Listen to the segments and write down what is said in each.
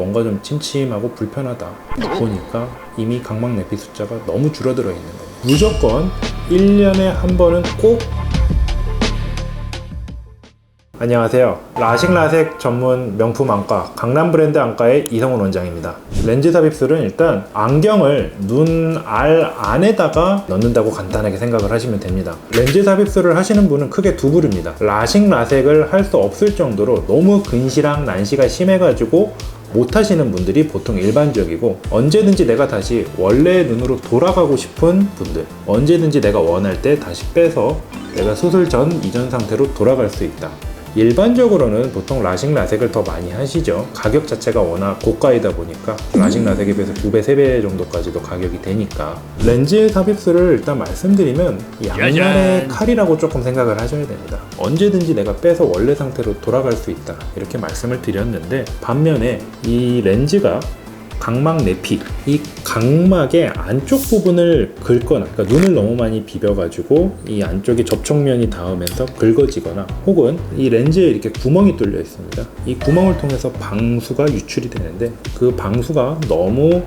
뭔가 좀 침침하고 불편하다 보니까 이미 각막 내피 숫자가 너무 줄어들어 있는 겁니다. 무조건 1년에 한 번은 꼭 안녕하세요. 라식 라섹 전문 명품 안과 강남 브랜드 안과의 이성훈 원장입니다. 렌즈 삽입술은 일단 안경을 눈 알 안에다가 넣는다고 간단하게 생각을 하시면 됩니다. 렌즈 삽입술을 하시는 분은 크게 두 부류입니다. 라식 라섹을 할 수 없을 정도로 너무 근시랑 난시가 심해가지고 못 하시는 분들이 보통 일반적이고 언제든지 내가 다시 원래의 눈으로 돌아가고 싶은 분들 언제든지 내가 원할 때 다시 빼서 내가 수술 전 이전 상태로 돌아갈 수 있다. 일반적으로는 보통 라식 라섹을 더 많이 하시죠. 가격 자체가 워낙 고가이다 보니까 라식 라섹에 비해서 2배, 3배 정도까지도 가격이 되니까 렌즈 삽입술을 일단 말씀드리면 양날의 칼이라고 조금 생각을 하셔야 됩니다. 언제든지 내가 빼서 원래 상태로 돌아갈 수 있다. 이렇게 말씀을 드렸는데 반면에 이 렌즈가 각막 내피 이 각막의 안쪽 부분을 긁거나 그러니까 눈을 너무 많이 비벼가지고 이 안쪽에 접촉면이 닿으면서 긁어지거나 혹은 이 렌즈에 이렇게 구멍이 뚫려 있습니다 이 구멍을 통해서 방수가 유출이 되는데 그 방수가 너무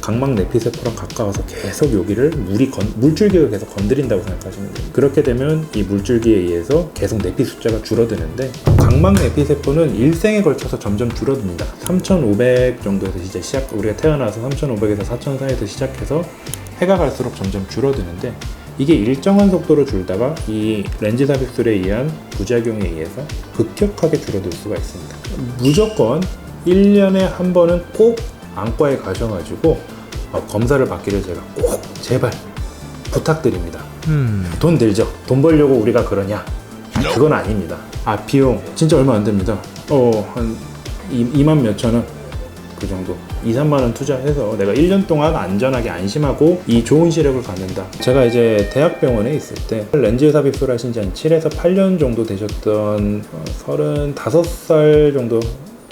각막 내피세포랑 가까워서 계속 여기를 물이 건, 물줄기가 계속 건드린다고 생각하시면 돼요. 그렇게 되면 이 물줄기에 의해서 계속 내피 숫자가 줄어드는데 각막 내피세포는 일생에 걸쳐서 점점 줄어듭니다. 3,500 정도에서 이제 시작 우리가 태어나서 3,500에서 4,000 사이에서 시작해서 해가 갈수록 점점 줄어드는데 이게 일정한 속도로 줄다가 이 렌즈 삽입술에 의한 부작용에 의해서 급격하게 줄어들 수가 있습니다. 무조건 1년에 한 번은 꼭 안과에 가셔가지고 어, 검사를 받기를 제가 꼭 제발 부탁드립니다. 돈 들죠? 돈 벌려고 우리가 그러냐? 그건 아닙니다. 아 비용 진짜 얼마 안 됩니다. 어한 2만 몇천 원. 그 정도 2, 3만 원 투자해서 내가 1년 동안 안전하게 안심하고 이 좋은 시력을 갖는다. 제가 이제 대학병원에 있을 때 렌즈 삽입술 하신 지 한 7에서 8년 정도 되셨던 어, 35살 정도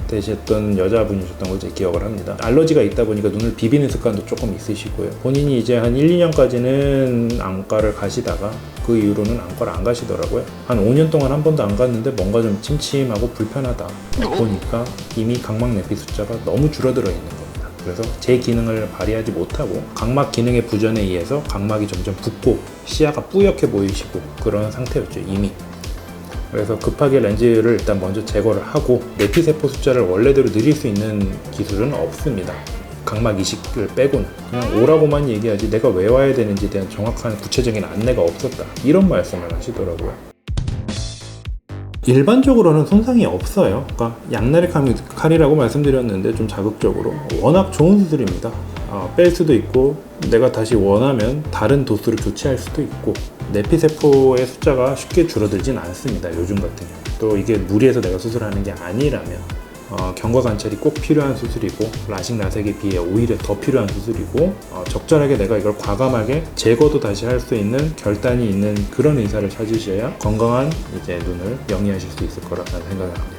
되셨던 여자분이셨던 걸제 기억을 합니다. 알러지가 있다 보니까 눈을 비비는 습관도 조금 있으시고요. 본인이 이제 한 1, 2년까지는 안과를 가시다가 그 이후로는 안과를 안 가시더라고요. 한 5년 동안 한 번도 안 갔는데 뭔가 좀 침침하고 불편하다 보니까 이미 각막 내피 숫자가 너무 줄어들어 있는 겁니다. 그래서 제 기능을 발휘하지 못하고 각막 기능의 부전에 의해서 각막이 점점 붓고 시야가 뿌옇게 보이시고 그런 상태였죠 이미. 그래서 급하게 렌즈를 일단 먼저 제거를 하고 내피세포 숫자를 원래대로 늘릴 수 있는 기술은 없습니다. 각막 이식을 빼고는 그냥 오라고만 얘기하지 내가 왜 와야 되는지에 대한 정확한 구체적인 안내가 없었다 이런 말씀을 하시더라고요. 일반적으로는 손상이 없어요. 그러니까 양날의 칼- 칼이라고 말씀드렸는데 좀 자극적으로 워낙 좋은 수술입니다. 어, 뺄 수도 있고 내가 다시 원하면 다른 도수를 교체할 수도 있고 내피세포의 숫자가 쉽게 줄어들진 않습니다. 요즘 같은 경우 또 이게 무리해서 내가 수술하는 게 아니라면 어, 경과 관찰이 꼭 필요한 수술이고 라식 라섹에 비해 오히려 더 필요한 수술이고 어, 적절하게 내가 이걸 과감하게 제거도 다시 할 수 있는 결단이 있는 그런 의사를 찾으셔야 건강한 이제 눈을 영위하실 수 있을 거라는 생각을 합니다.